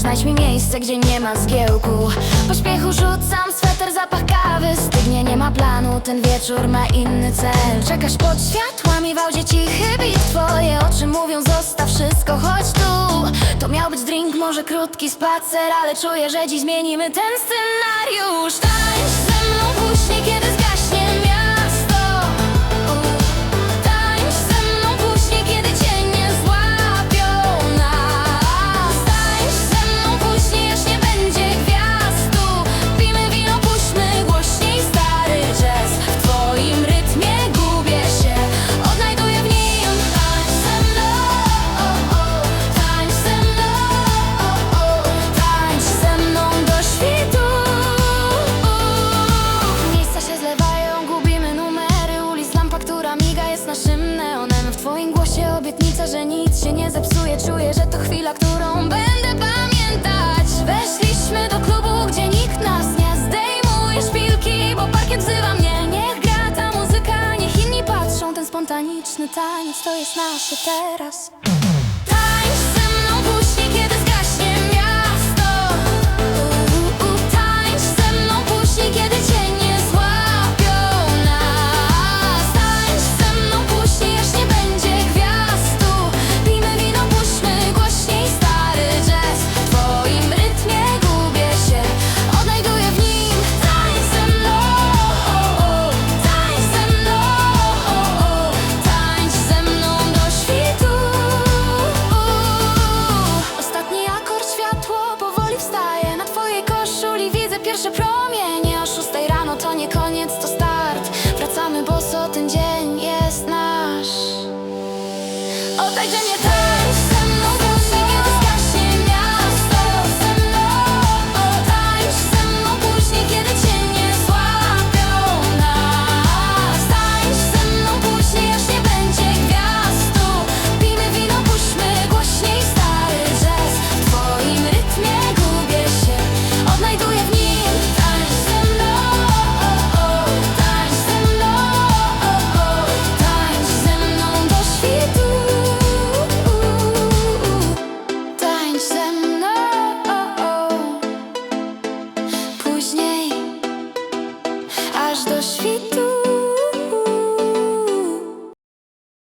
Znajdź mi miejsce, gdzie nie ma zgiełku? Pośpiechu rzucam sweter, zapach kawy. Stygnie, nie ma planu, ten wieczór ma inny cel. Czekasz pod światłami, w audzie cichy bit Twoje oczy mówią, zostaw wszystko, chodź tu. To miał być drink, może krótki spacer Ale czuję, że dziś zmienimy ten scenariusz że to chwila, którą będę pamiętać. Weszliśmy do klubu, gdzie nikt nas nie zdejmuje. Szpilki Bo parkiet wzywa mnie, niech gra ta muzyka Niech inni patrzą, ten spontaniczny taniec To jest nasze teraz your time. Aż do